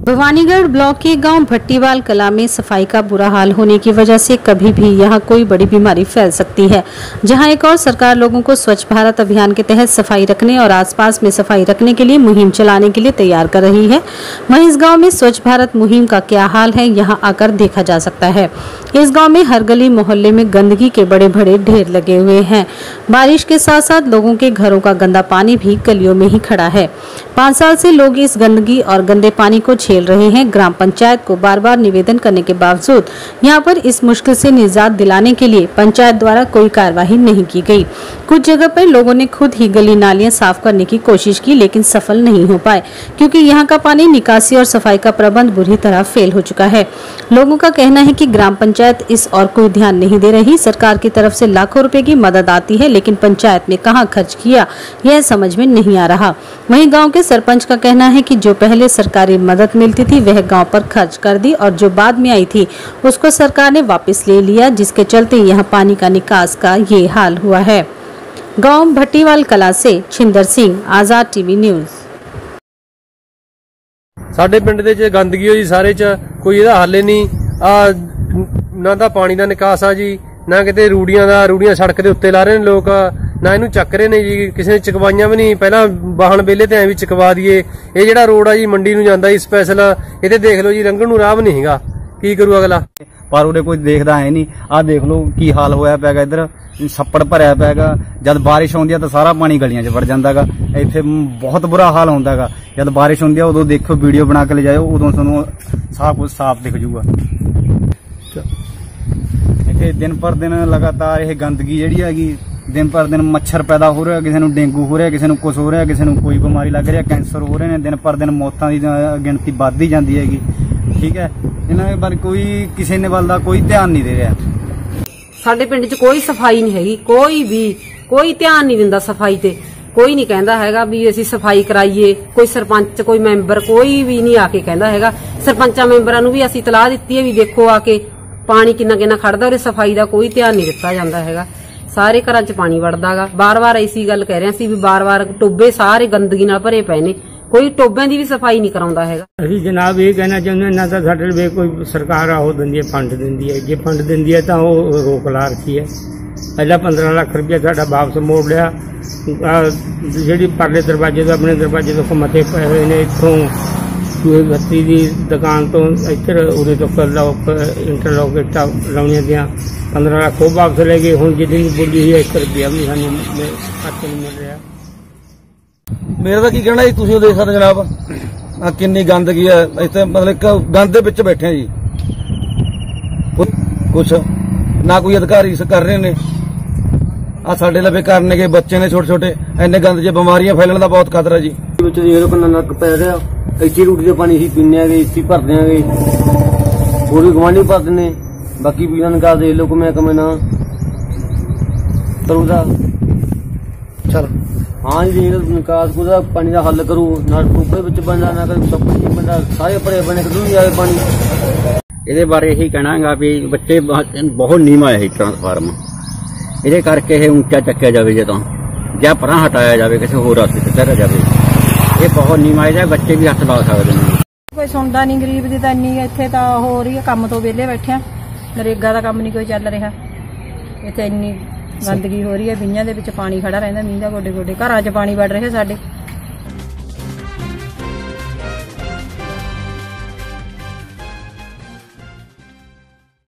Bhawanigarh block के गाँव भट्टीवाल कला में सफ़ाई का बुरा हाल होने की वजह से कभी भी यहाँ कोई बड़ी बीमारी फैल सकती है, जहाँ एक और सरकार लोगों को स्वच्छ भारत अभियान के तहत सफ़ाई रखने और आसपास में सफ़ाई रखने के लिए मुहिम चलाने के लिए तैयार कर रही है। वहीं इस गाँव में स्वच्छ भारत मुहिम का क्या हाल है, यहाँ आकर देखा जा सकता है। इस गाँव में हर गली मोहल्ले में गंदगी के बड़े बड़े ढेर लगे हुए हैं। बारिश के साथ साथ लोगों के घरों का गंदा पानी भी गलियों में ही खड़ा है। पाँच साल से लोग इस गंदगी और गंदे पानी को झेल रहे हैं। ग्राम पंचायत को बार बार निवेदन करने के बावजूद यहाँ पर इस मुश्किल से निजात दिलाने के लिए पंचायत द्वारा कोई कार्यवाही नहीं की गई। कुछ जगह पर लोगों ने खुद ही गली नालियाँ साफ़ करने की कोशिश की, लेकिन सफल नहीं हो पाए, क्योंकि यहाँ का पानी निकासी और सफ़ाई का प्रबंध बुरी तरह फेल हो चुका है। लोगों का कहना है कि ग्राम पंचायत इस और कोई ध्यान नहीं दे रही। सरकार की तरफ़ से लाखों रुपए की मदद आती है, लेकिन पंचायत ने कहाँ खर्च किया, यह समझ में नहीं आ रहा। वहीं गाँव के सरपंच का कहना है कि जो पहले सरकारी मदद मिलती थी वह गांव पर खर्च कर दी और जो बाद में आई थी उसको सरकार ने वापस ले लिया जिसके चलते यहाँ पानी का निकास का ये हाल हुआ है गांव भट्टीवाल कला से छिंदर सिंह आजाद टीवी न्यूज़ ਸਾਡੇ ਪਿੰਡ ਦੇ ਚ ਗੰਦਗੀ ਹੋਈ ਸਾਰੇ ਚ ਕੋਈ ਇਹਦਾ ਹੱਲ ਹੀ ਨਹੀਂ ਆ ਨਾ ਤਾਂ ਪਾਣੀ ਦਾ ਨਿਕਾਸ ਆ ਜੀ ਨਾ ਕਿਤੇ ਰੂੜੀਆਂ ਦਾ ਰੂੜੀਆਂ ਸੜਕ ਦੇ ਉੱਤੇ ਲਾ ਰਹੇ ਨੇ ਲੋਕ ਨਾ ਇਹਨੂੰ ਚੱਕ ਰਹੇ ਨੇ ਜੀ ਕਿਸੇ ਨੇ ਚਕਵਾਈਆਂ ਵੀ ਨਹੀਂ। ਪਹਿਲਾਂ ਵਾਹਣ ਵੇਲੇ ਤੇ ਐ ਵੀ ਚਕਵਾ ਦਈਏ। ਇਹ ਜਿਹੜਾ ਰੋਡ ਆ ਜੀ ਮੰਡੀ ਨੂੰ ਜਾਂਦਾ ਜੀ ਸਪੈਸ਼ਲ ਇਹਦੇ ਦੇਖ ਲਓ ਜੀ ਲੰਘਣ ਨੂੰ ਰਾਹ ਨਹੀਂ ਹੈਗਾ। ਕੀ ਕਰੂ ਅਗਲਾ? ਪਰ ਉਹਦੇ ਕੋਈ ਦੇਖਦਾ ਹੈ ਨਹੀਂ। ਆਹ ਦੇਖ ਲਓ ਕੀ ਹਾਲ ਹੋਇਆ ਪਿਆਗਾ ਇੱਧਰ। ਛੱਪੜ ਭਰਿਆ ਪਿਆਗਾ। ਜਦ ਬਾਰਿਸ਼ ਆਉਂਦੀ ਆ ਤਾਂ ਸਾਰਾ ਪਾਣੀ ਗਲੀਆਂ 'ਚ ਵੜ ਜਾਂਦਾਗਾ। ਇੱਥੇ ਬਹੁਤ ਬੁਰਾ ਹਾਲ ਹੁੰਦਾਗਾ। ਜਦ ਬਾਰਿਸ਼ ਹੁੰਦੀ ਆ ਉਦੋਂ ਦੇਖੋ ਵੀਡੀਓ ਬਣਾ ਕੇ ਲੈ ਜਾਓ ਉਦੋਂ ਤੁਹਾਨੂੰ ਸਾਰਾ ਕੁਝ ਸਾਫ਼ ਦਿਖ ਜੂਗਾ ਇੱਥੇ ਦਿਨ ਪਰ ਦਿਨ ਲਗਾਤਾਰ ਇਹ ਗੰਦਗੀ ਜਿਹੜੀ ਹੈਗੀ ਦਿਨ ਪਰ ਦਿਨ ਮੱਛਰ ਪੈਦਾ ਹੋ ਰਿਹਾ, ਕਿਸੇ ਨੂੰ ਡੇਂਗੂ ਹੋ ਰਿਹਾ, ਕਿਸੇ ਨੂੰ ਕੁਝ ਹੋ ਰਿਹਾ, ਕਿਸੇ ਨੂੰ ਕੋਈ ਬਿਮਾਰੀ ਲੱਗ ਰਹੀ ਹੈ ਕੈਂਸਰ ਹੋ ਰਹੇ ਨੇ, ਦਿਨ ਪਰ ਦਿਨ ਮੌਤਾਂ ਦੀ ਗਿਣਤੀ ਵੱਧਦੀ ਜਾਂਦੀ ਹੈਗੀ। ਠੀਕ ਹੈ? ਇਹਨਾਂ ਦੇ ਬਾਰੇ ਕੋਈ ਕਿਸੇ ਨੇ ਵੱਲ ਦਾ ਕੋਈ ਧਿਆਨ ਨਹੀਂ ਦੇ ਰਿਹਾ। ਸਾਡੇ ਪਿੰਡ 'ਚ ਕੋਈ ਸਫ਼ਾਈ ਨਹੀਂ ਹੈਗੀ, ਕੋਈ ਵੀ, ਕੋਈ ਧਿਆਨ ਨਹੀਂ ਦਿੰਦਾ ਸਫ਼ਾਈ ਤੇ। ਕੋਈ ਨਹੀਂ ਕਹਿੰਦਾ ਹੈਗਾ ਵੀ ਅਸੀਂ ਸਫ਼ਾਈ ਕਰਾਈਏ, ਕੋਈ ਸਰਪੰਚ, ਕੋਈ ਮੈਂਬਰ, ਕੋਈ ਵੀ ਨਹੀਂ ਆ ਕੇ ਕਹਿੰਦਾ ਹੈਗਾ। ਸਰਪੰਚਾਂ ਮੈਂਬਰਾਂ ਨੂੰ ਵੀ ਅਸੀਂ ਤਲਾਹ ਦਿੱਤੀ ਹੈ ਵੀ ਦੇਖੋ ਆ ਕੇ ਪਾਣੀ ਕਿੰਨਾ ਕਿੰਨਾ ਖੜਦਾ ਔਰ ਸਫ਼ਾਈ ਦਾ ਕੋਈ ਧਿਆਨ ਨਹੀਂ ਦਿੱਤਾ ਜਾਂਦਾ ਹੈਗਾ। ਸਾਰੇ ਘਰਾਂ 'ਚ ਪਾਣੀ ਵੜਦਾਗਾ। ਬਾਰ-ਬਾਰ ਐਸੀ ਗੱਲ ਕਹਿ ਰਹੇ ਸੀ ਵੀ ਬਾਰ-ਬਾਰ ਟੋਬੇ ਸਾਰੇ ਗੰਦਗੀ ਨਾਲ ਭਰੇ ਪਏ ਨੇ। ਕੋਈ ਟੋਬਿਆਂ ਦੀ ਵੀ ਸਫ਼ਾਈ ਨਹੀਂ ਕਰਾਉਂਦਾ ਹੈਗਾ। ਅਸੀਂ ਜਨਾਬ ਇਹ ਕਹਿਣਾ ਚਾਹੁੰਦੇ ਹਾਂ, ਨਾ ਤਾਂ ਸਾਡੇ ਲਈ ਕੋਈ ਸਰਕਾਰ ਆ ਦਿੰਦੀ ਹੈ, ਫੰਡ ਦਿੰਦੀ ਹੈ। ਜੇ ਫੰਡ ਦਿੰਦੀ ਹੈ ਤਾਂ ਉਹ ਰੋਕ ਲਾ ਰੱਖੀ ਹੈ। ਪਹਿਲਾਂ 15 ਲੱਖ ਰੁਪਏ ਸਾਡਾ ਵਾਪਸ ਮੋੜ ਲਿਆ। ਜਿਹੜੀ ਪਰਲੇ ਦਰਵਾਜ਼ੇ ਤੋਂ, ਆਪਣੇ ਦਰਵਾਜ਼ੇ ਤੋਂ ਮਤੇ ਪਏ ਹੋਏ ਨੇ ਇੱਥੋਂ। ਸੂਏ ਬੱਤੀ ਦੀ ਦੁਕਾਨ ਤੋਂ ਇੱਧਰ ਉਰੇ ਤੋਂ ਲੋਕ ਇੰਟਰਲੋਕ ਇੱਟਾਂ ਲਾਉਣੀਆਂ ਦੀਆਂ 15 ਲੱਖ ਉਹ ਵਾਪਸ ਲੈ ਗਏ। ਹੁਣ ਜਿਹੜੀ ਬੋਲੀ ਹੋਈ ਹੈ 1 ਰੁਪਿਆ ਵੀ ਸਾਨੂੰ ਮੇ- ਖਾਤੇ ਨੂੰ ਮਿਲ ਰਿਹਾ। ਮੇਰਾ ਤਾਂ ਕੀ ਕਹਿਣਾ ਜੀ ਤੁਸੀਂ ਉਹ ਦੇਖ ਸਕਦੇ ਜਨਾਬ ਆ ਕਿੰਨੀ ਗੰਦਗੀ ਹੈ ਇੱਥੇ ਮਤਲਬ ਇੱਕ ਗੰਦ ਦੇ ਵਿੱਚ ਬੈਠੇ ਆ ਜੀ। ਕੁ- ਕੁਛ ਨਾ ਕੋਈ ਅਧਿਕਾਰੀ ਇਸ ਕਰ ਰਹੇ ਨੇ। ਆ ਸਾਡੇ ਲਵੇ ਕਰਨੇ ਕੇ ਬੱਚੇ ਨੇ ਛੋਟੇ ਛੋਟੇ ਐਨੇ ਗੰਦ 'ਚ ਬਿਮਾਰੀਆਂ ਫੈਲਣ ਦਾ ਬਹੁਤ ਖਤਰਾ ਜੀ। ਵਿੱਚ ਦੇਖ ਲਓ ਕਿੰਨਾ ਨੱਕ ਪੈ ਰਿਹਾ। ਇੱਥੇ ਰੂਟੀ ਦੇ ਪਾਣੀ ਅਸੀਂ ਪੀਂਦੇ ਆਗੇ ਇੱਥੇ ਭਰਦੇ ਆਗੇ। ਹੋਰ ਵੀ ਗਵਾਂਢੀ ਭਰਦੇ ਨੇ ਬਾਕੀ ਪੀਣਾ ਨਿਕਾਲ ਦੇ ਲੋਕ ਮੈਂ ਕਮੇ ਨਾ ਕਰੂਦਾ ਚਲ। ਹਾਂ ਜੀ ਇਹ ਨਿਕਾਸ ਕੋਦਾ ਪਾਣੀ ਦਾ ਹੱਲ ਕਰੂ। ਨਾ ਟੋਪੇ ਵਿੱਚ ਬੰਦਾ ਨਾ ਕੋਈ ਸਭ ਕੁਝ ਬੰਦਾ ਸਾਰੇ ਭਰੇ ਬਣੇ ਕਿਦੋਂ ਨਹੀਂ ਆਵੇ ਪਾਣੀ। ਇਹਦੇ ਬਾਰੇ ਇਹੀ ਕਹਿਣਾਗਾ ਵੀ ਬੱਚੇ ਬਹੁਤ ਨੀਵਾਂ ਹੈ ਟ੍ਰਾਂਸਫਾਰਮ। ਇਹਦੇ ਕਰਕੇ ਇਹ ਉੱਚਾ ਚੱਕਿਆ ਜਾਵੇ ਜਦੋਂ। ਜਾਂ ਪਰਾਂ ਹਟਾਇਆ ਜਾਵੇ ਕਿਸੇ ਹੋਰ ਰਸਤੇ ਤੇ ਚੜਿਆ ਜਾਵੇ। ਇਹ ਬਹੁਤ ਨੀਵਾਂ ਇਹਦਾ ਬੱਚੇ ਵੀ ਹੱਥ ਲਾ ਸਕਦੇ ਨੇ। ਕੋਈ ਸੁਣਦਾ ਨਹੀਂ ਗਰੀਬ ਦੀ ਤਾਂ ਇੰਨੀ ਇੱਥੇ ਤਾਂ ਹੋ ਰਹੀ ਹੈ ਕੰਮ ਤੋਂ ਵਿਹਲੇ ਬੈਠੇ ਆ। ਨਰੇਗਾ ਦਾ ਕੰਮ ਨਹੀਂ ਕੋਈ ਚੱਲ ਰਿਹਾ। ਇੱਥੇ ਇੰਨੀ ਗੰਦਗੀ ਹੋ ਰਹੀ ਹੈ ਵਿੰਨਾਂ ਦੇ ਵਿੱਚ ਪਾਣੀ ਖੜਾ ਰਹਿੰਦਾ, ਮੀਂਹ ਦਾ ਗੋਡੇ ਗੋਡੇ ਘਰਾਂ 'ਚ ਪਾਣੀ ਵੜ ਰਿਹਾ ਸਾਡੇ।